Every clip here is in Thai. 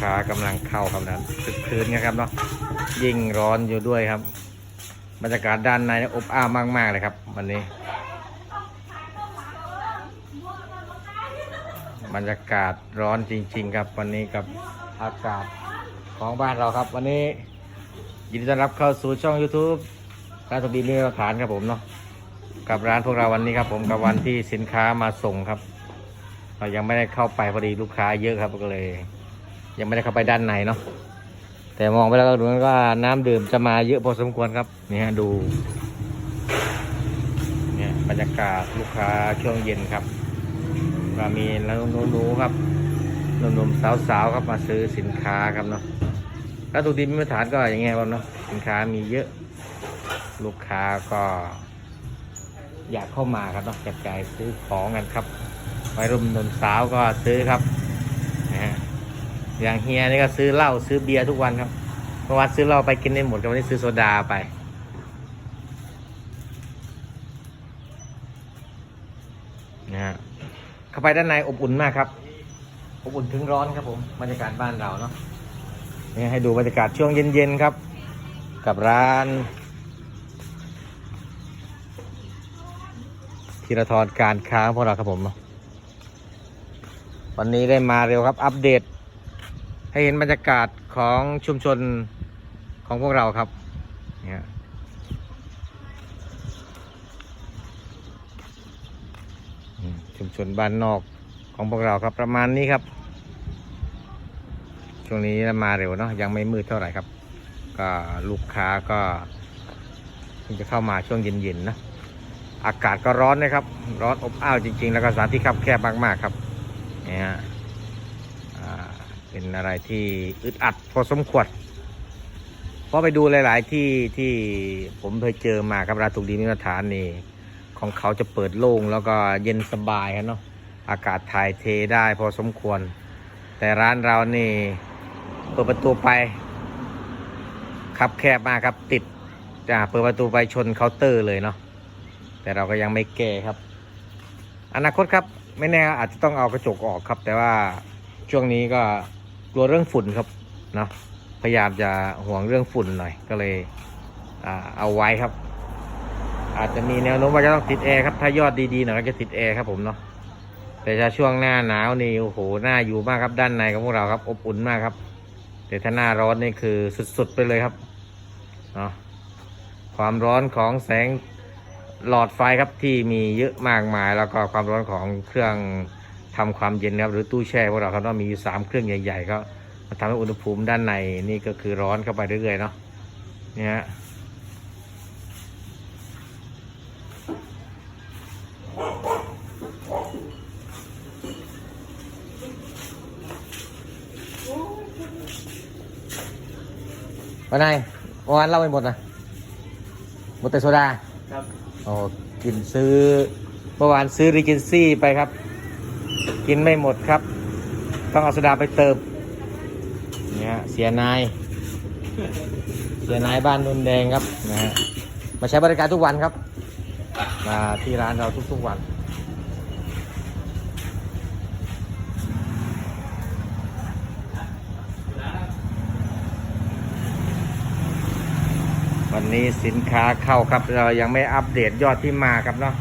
ค้ากำลังเข้าครับนะคึกคืนนะครับเนาะยิ่งร้อนอยู่ด้วยครับ บรรยากาศด้านในอบอ้าวมากๆเลยครับ วันนี้ บรรยากาศร้อนจริง ๆ ครับ วันนี้กับอากาศของบ้านเราครับ วันนี้ ยินดีต้อนรับเข้าสู่ช่อง YouTube ร้านตบีมีมาตรฐานครับผมเนาะกับร้านพวกเราวันนี้ครับผมกับวันที่สินค้ามาส่งครับ เรายังไม่ได้เข้าไปพอดีลูกค้าเยอะครับก็เลย ยังไม่ได้เข้าไปด้านในเนาะแต่มองไปแล้วก็ดูว่าน้ำดื่มจะมาเยอะพอสมควรครับนี่ฮะดูเนี่ยบรรยากาศลูกค้าช่วงเย็นครับก็มีแล้วนู้ๆครับหนุ่มๆสาวๆครับมาซื้อสินค้าครับเนาะแล้วตุกดีมีมาตรฐานก็อย่างเงี้ยครับเนาะสินค้ามีเยอะ ลูกค้าก็อยากเข้ามาครับเนาะจับจ่ายซื้อของกันครับวัยรุ่นหนุ่มสาวก็ซื้อครับ อย่างเฮียนี่ก็ซื้อเหล้าซื้อเบียร์ทุกวันครับเมื่อวานซื้อเหล้าไปกินได้หมดวันนี้ซื้อโซดาไป นะฮะเข้าไปด้านในอบอุ่นมากครับอบอุ่นถึงร้อนครับผมบรรยากาศบ้านเราเนาะนี่ให้ดูบรรยากาศช่วงเย็นๆครับ กับร้านธีรทรการค้าพวกเราครับผม วันนี้ได้มาเร็วครับ อัปเดต ให้เห็นบรรยากาศของชุมชนของพวกเราครับเนี่ยชุมชนบ้านนอกของพวกเราครับประมาณนี้ครับ ช่วงนี้มาเร็วเนาะยังไม่มืดเท่าไหร่ครับ ก็ลูกค้าก็เพิ่งจะเข้ามาช่วงเย็นๆนะอากาศก็ร้อนนะครับ ร้อนอบอ้าวจริง ๆ แล้วก็สถานที่คับแคบมากๆครับเนี่ยฮะ เป็นอะไรที่อึดอัดพอสมควรเพราะไปดูหลาย ๆ ที่ที่ผมเคยเจอมาครับราตุกดีมิตรฐานนี่ของเขาจะเปิดโล่งแล้วก็เย็นสบายครับเนาะอากาศถ่ายเทได้พอสมควร แต่ร้านเรานี่เปิดประตูไปขับแคบมากครับติดจะเปิดประตูไปชนเคาน์เตอร์เลยเนาะแต่เราก็ยังไม่แก้ครับ อนาคตครับ ไม่แน่อาจจะต้องเอากระจกออกครับ แต่ว่าช่วงนี้ก็ ลัวเรื่องฝุ่นครับเนาะพยายามจะห่วงเรื่องฝุ่นหน่อยก็เลยอเอาไว้ครับ อาจจะมีแนวโน้มว่าจะต้องติดแอร์ครับถ้ายอดดีๆหน่อยก็จะติดแอร์ครับผมเนาะแต่ถ้าช่วงหน้าหนาวนี่โอ้โหน่าอยู่มากครับด้านในของพวกเราครับ อบอุ่นมากครับ แต่ถ้าหน้าร้อนนี่คือสุดๆไปเลยครับเนาะความร้อนของแสงหลอดไฟครับที่มีเยอะมากมาย แล้วก็ความร้อนของเครื่อง ทำความเย็นนะครับหรือตู้แช่พวกเราครับว่ามีอยู่สามเครื่องใหญ่ๆก็มาทำให้อุณหภูมิด้านในนี่ก็คือร้อนเข้าไปเรื่อยๆเนาะเนี่ยฮะวันไหนเมื่อวานเล่าไปหมดนะหมดแต่โซดาครับโอ้กินซื้อเมื่อวานซื้อรีเจนซี่ไปครับ กินไม่หมดครับ ต้องเอาโซดาไปเติมเนี่ยเสียนาย เสียนายบ้านนุนแดงครับนะฮะมาใช้บริการทุกวันครับ มาที่ร้านเราทุกๆวันวันนี้สินค้าเข้าครับเรายังไม่อัปเดตยอดที่มาครับเนาะ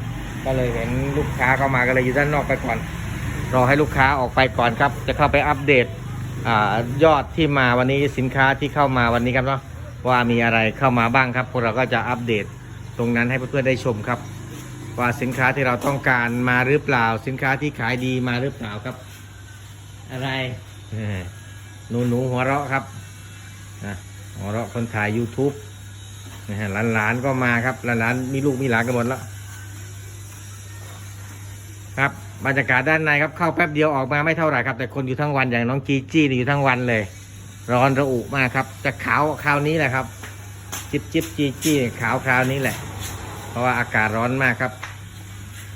ก็เลยเห็นลูกค้าเข้ามาก็เลยอยู่ด้านนอกไปก่อน รอให้ลูกค้าออกไปก่อนครับ จะเข้าไปอัปเดตอยอดที่มาวันนี้สินค้าที่เข้ามาวันนี้ครับเนาะว่ามีอะไรเข้ามาบ้างครับพวกเราก็จะอัปเดตตรงนั้นให้เพื่อนๆได้ชมครับ ว่าสินค้าที่เราต้องการมาหรือเปล่า สินค้าที่ขายดีมาหรือเปล่าครับ อะไรหนูหนูหัวเราะครับหัวเราะคนถ่าย YouTube นะฮะหลานๆก็มาครับหลานๆมีลูกมีหลานกันหมดแล้ว ครับบรรยากาศด้านในครับเข้าแป๊บเดียวออกมาไม่เท่าไหร่ครับ แต่คนอยู่ทั้งวันอย่างน้องจีจี้นี่อยู่ทั้งวันเลย ร้อนระอุมากครับ จะขาวคราวนี้แหละครับ จิบจิบจีจี้ขาวคราวนี้แหละ เพราะว่าอากาศร้อนมากครับ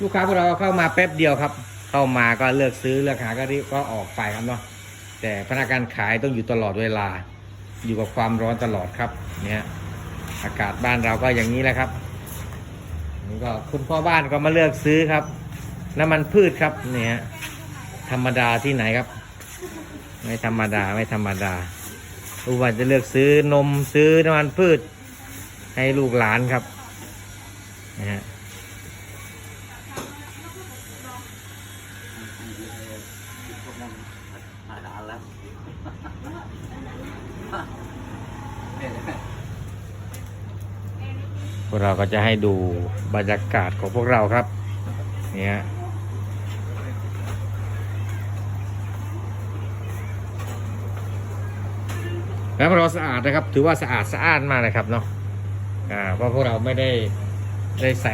ลูกค้าพวกเราเข้ามาแป๊บเดียวครับ เข้ามาก็เลือกซื้อเลือกหาก็รีบก็ออกไปครับเนาะแต่พนักงานขายต้องอยู่ตลอดเวลา อยู่กับความร้อนตลอดครับ เนี่ยอากาศบ้านเราก็อย่างนี้แหละครับนี่ก็คุณพ่อบ้านก็มาเลือกซื้อครับ น้ำมันพืชครับเนี่ยฮะธรรมดาที่ไหนครับ ไม่ธรรมดาไม่ธรรมดาลูกวันจะเลือกซื้อนมซื้อน้ำมันพืช ให้ลูกหลานครับนะฮะหายนานแล้วพวกเราก็จะให้ดูบรรยากาศของพวกเราครับ เนี่ย แล้วพวกเราสะอาดนะครับ ถือว่าสะอาดสะอ้านมากนะครับเนาะอ่าเพราะพวกเราไม่ได้ได้ใส่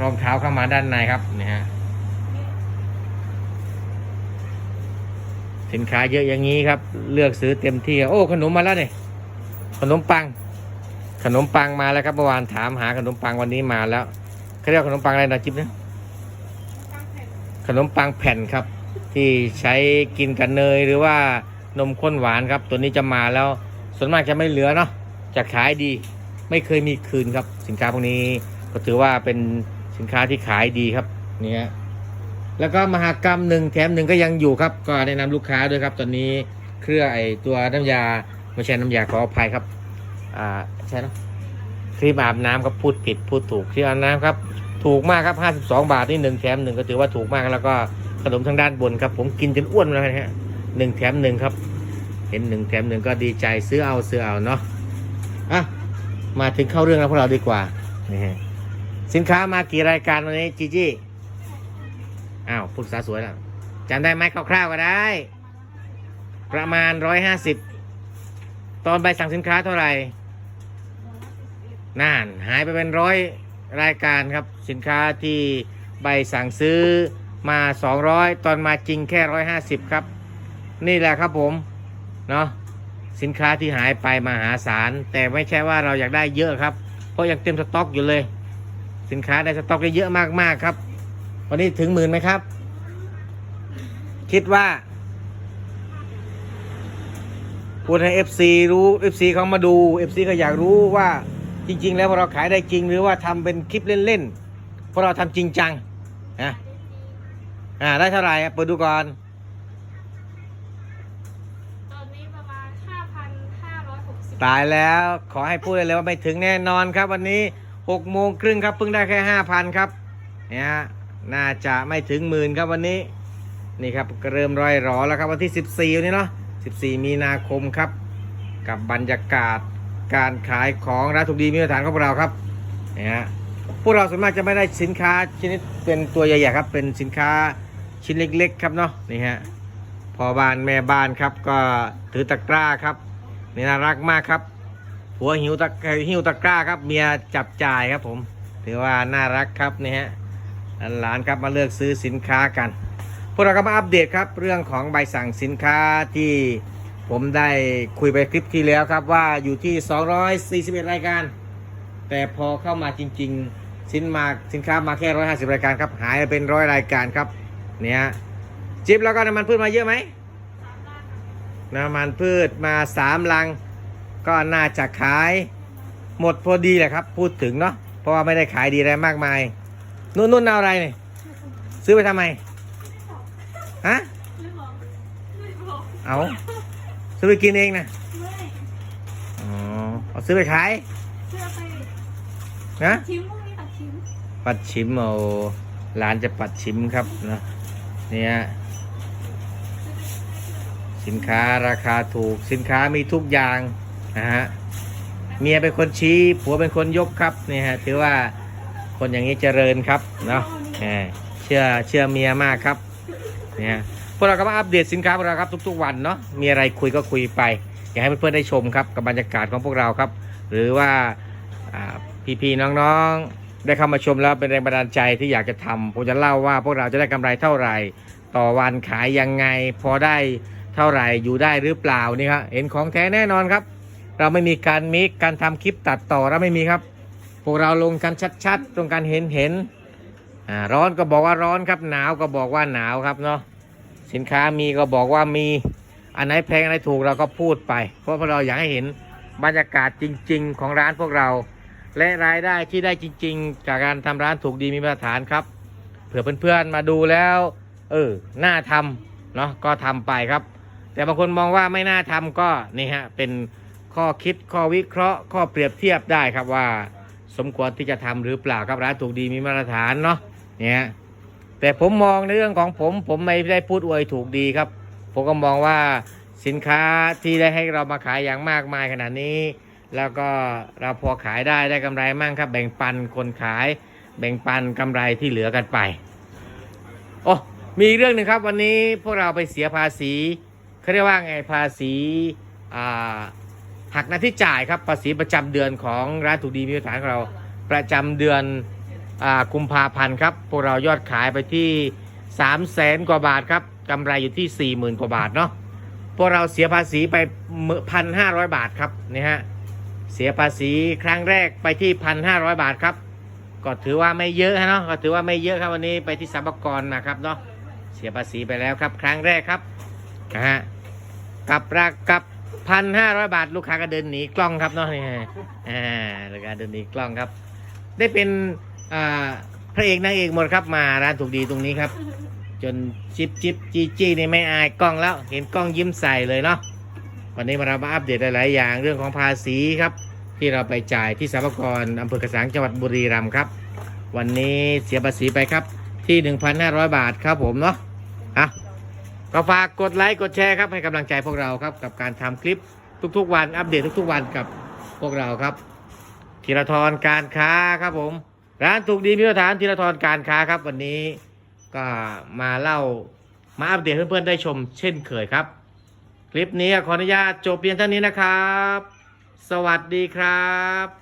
รองเท้าเข้ามาด้านในครับนี่ฮะสินค้าเยอะอย่างนี้ครับ เลือกซื้อเต็มที่โอ้ขนมมาแล้วนี่ขนมปัง ขนมปังมาแล้วครับเมื่อวานถามหาขนมปังวันนี้มาแล้วเขาเรียกว่าขนมปังอะไรนะจิ๊บนะขนมปังแผ่นครับ ที่ใช้กินกับเนยหรือว่า นมข้นหวานครับ ตัวนี้จะมาแล้ว ส่วนมากจะไม่เหลือเนาะจะขายดีไม่เคยมีคืนครับ สินค้าพวกนี้ก็ถือว่าเป็นสินค้าที่ขายดีครับเนี่ยแล้วก็มหากรรมหนึ่งแถมหนึ่งก็ยังอยู่ครับ ก็แนะนำลูกค้าด้วยครับ ตอนนี้เครื่องไอตัวน้ำยาไม่ใช่น้ำยาขออภัยครับอ่าใช่เนอะครีมอาบน้ำครับพูดผิดพูดถูกครีมอาบน้ำครับถูกมากครับ 52 บาทนี่หนึ่งแถมหนึ่งก็ถือว่าถูกมากแล้วก็ขนมทางด้านบนครับ ผมกินจนอ้วนแล้วนะฮะ หนึ่งแถมหนึ่งครับ เห็นหนึ่งแถมหนึ่งก็ดีใจซื้อเอาซื้อเอาเนาะอะมาถึงเข้าเรื่องแล้วพวกเราดีกว่านี่สินค้ามากี่รายการวันนี้จีจี้อ้าวพูดภาษาสวยแล้วจำได้ไหมคร่าวๆก็ได้ ประมาณร้อยห้าสิบตอนใบสั่งสินค้าเท่าไหร่น่านหายไปเป็นร้อยรายการครับ สินค้าที่ใบสั่งซื้อมา 200 ตอนมาจริงแค่ 150 ครับ นี่แหละครับผมเนาะสินค้าที่หายไปมหาศาล แต่ไม่ใช่ว่าเราอยากได้เยอะครับ เพราะยังเต็มสต็อกอยู่เลย สินค้าในสต็อกได้เยอะมากๆครับ วันนี้ถึงหมื่นไหมครับ คิดว่าพูดให้ FC รู้ FC เขามาดู FC ก็อยากรู้ว่าจริง ๆ แล้วพวกเราขายได้จริง หรือว่าทำเป็นคลิปเล่นๆพวกเราทำจริงจังนะอ่าได้เท่าไหร่อะเปิดดูก่อน ตายแล้วขอให้พูดเลยว่าไม่ถึงแน่นอนครับ วันนี้6โมงครึ่งครับเพิ่งได้แค่5,000ครับเนี่ยฮะน่าจะไม่ถึงหมื่นครับวันนี้นี่ครับเริ่มรอยรอแล้วครับวันที่ 14วันนี้เนาะ14 มีนาคมครับ กับบรรยากาศการขายของร้านถูกดีมีมาตรฐานของพวกเราครับเนี่ยฮะพวกเราส่วนมากจะไม่ได้สินค้าชนิดเป็นตัวใหญ่ๆครับ เป็นสินค้าชิ้นเล็ก ๆ ครับเนาะนี่ฮะพอบ้านแม่บ้านครับก็ถือตะกร้าครับ นี่น่ารักมากครับผัวหิวตะหิวตะกร้าครับ เมียจับจ่ายครับผม ถือว่าน่ารักครับนี่ฮะหลานครับมาเลือกซื้อสินค้ากัน พวกเราก็มาอัปเดตครับ เรื่องของใบสั่งสินค้าที่ผมได้คุยไปคลิปที่แล้วครับว่าอยู่ที่ 241 รายการ แต่พอเข้ามาจริง ๆ สินมาสินค้ามาแค่ 150 รายการครับ หายไปเป็นร้อยรายการครับเนี่ยจิ๊บแล้วก็น้ำมันพืชมาเยอะไหม น้ำมันพืชมา3ลัง ก็น่าจะขายหมดพอดีแหละครับ พูดถึงเนาะเพราะว่าไม่ได้ขายดีอะไรมากมาย นุ่นนุ่นเอาอะไรเนี่ยซื้อไปทำไมฮะไม่บอกไม่บอกเอาซื้อไปกินเองนะไม่อ๋อเอาซื้อไปขายเชื่อไปนะชิมพวกนี้ตัดชิมปัดชิมเอาร้านจะปัดชิมครับนะเนี่ย สินค้าราคาถูกสินค้ามีทุกอย่างนะฮะเมียเป็นคนชี้ผัวเป็นคนยกครับนี่ฮะถือว่าคนอย่างนี้เจริญครับเนาะเชื่อเชื่อเมียมากครับเนี่ยพวกเราก็มาอัปเดตสินค้าพวกเราครับทุก ๆ วันเนาะมีอะไรคุยก็คุยไป อยากให้เพื่อนๆได้ชมครับกับบรรยากาศของพวกเราครับ หรือว่าอ่พี่ๆน้องๆ ได้เข้ามาชมแล้วเป็นแรงบันดาลใจที่อยากจะทำผมจะเล่าว่าพวกเราจะได้กำไรเท่าไหร่ ต่อวันขายยังไง พอได้ เท่าไหร่อยู่ได้หรือเปล่านี่ครับเห็นของแท้แน่นอนครับ เราไม่มีการมิกการทำคลิปตัดต่อเราไม่มีครับ พวกเราลงกันชัดๆ ตรงการเห็นเห็นอ่าร้อนก็บอกว่าร้อนครับ หนาวก็บอกว่าหนาวครับเนาะสินค้ามีก็บอกว่ามีอันไหนแพงอันไหนถูกเราก็พูดไป เพราะพวกเราอยากให้เห็นบรรยากาศจริง ๆ ของร้านพวกเรา และรายได้ที่ได้จริง ๆ จากการทำร้านถูกดีมีมาตรฐานครับเผื่อเพื่อนๆมาดูแล้ว เออน่าทำเนาะก็ทำไปครับ แต่บางคนมองว่าไม่น่าทำก็นี่ฮะเป็นข้อคิดข้อวิเคราะห์ ข้อเปรียบเทียบได้ครับว่า สมควรที่จะทำหรือเปล่าครับร้านถูกดีมีมาตรฐานเนาะเนี่ยแต่ผมมองในเรื่องของผมผมไม่ได้พูดอวยถูกดีครับ ผมก็มองว่าสินค้าที่ได้ให้เรามาขายอย่างมากมายขนาดนี้ แล้วก็เราพอขายได้ได้กำไรมั่งครับ แบ่งปันคนขาย แบ่งปันกำไรที่เหลือกันไปโอ้มีเรื่องหนึ่งครับวันนี้พวกเราไปเสียภาษี เขาเรียกว่าไงภาษีหักหน้าที่จ่ายครับภาษีประจำเดือนของร้านถูกดีมีฐานของเราประจำเดือนกุมภาพันธ์ครับพวกเรายอดขายไปที่3 0 0แสนกว่าบาทครับกำไรอยู่ที่ 4 0,000 กว่าบาทเนาะพวกเราเสียภาษีไปพันห้าร้อยบาทครับนี่ฮะเสียภาษีครั้งแรกไปที่พันห้าร้อยบาทครับก็ถือว่าไม่เยอะเนาะก็ถือว่าไม่เยอะครับวันนี้ไปที่สรรพากรนะครับเนาะเสียภาษีไปแล้วครับ ครั้งแรกครับ นะฮะกับรากับพันห้าร้อยบาท ลูกค้าก็เดินหนีกล้องครับเนาะนี่ฮะอ่าลูกค้าเดินหนีกล้องครับ ได้เป็นอ่าพระเอกนางเอกหมดครับมาร้านถูกดีตรงนี้ครับ จนจิบจิบจีจีนี่ไม่อายกล้องแล้ว เห็นกล้องยิ้มใส่เลยเนาะวันนี้มาเรามาอัปเดตหลาย ๆ อย่างเรื่องของภาษีครับ ที่เราไปจ่ายที่สรรพากรอำเภอกระสังจังหวัดบุรีรัมย์ครับ วันนี้เสียภาษีไปครับที่ 1,500 บาทครับผมเนาะอะ ก็ฝากกดไลค์กดแชร์ครับให้กำลังใจพวกเราครับกับการทำคลิปทุกๆ วันอัปเดตทุกๆ วันกับพวกเราครับธีรทรการค้าครับผม ร้านถูกดีมีมาตรฐานธีรทรการค้าครับ วันนี้ก็มาเล่ามาอัปเดตเพื่อนๆได้ชมเช่นเคยครับ คลิปนี้ขออนุญาตจบเพียงเท่านี้นะครับ สวัสดีครับ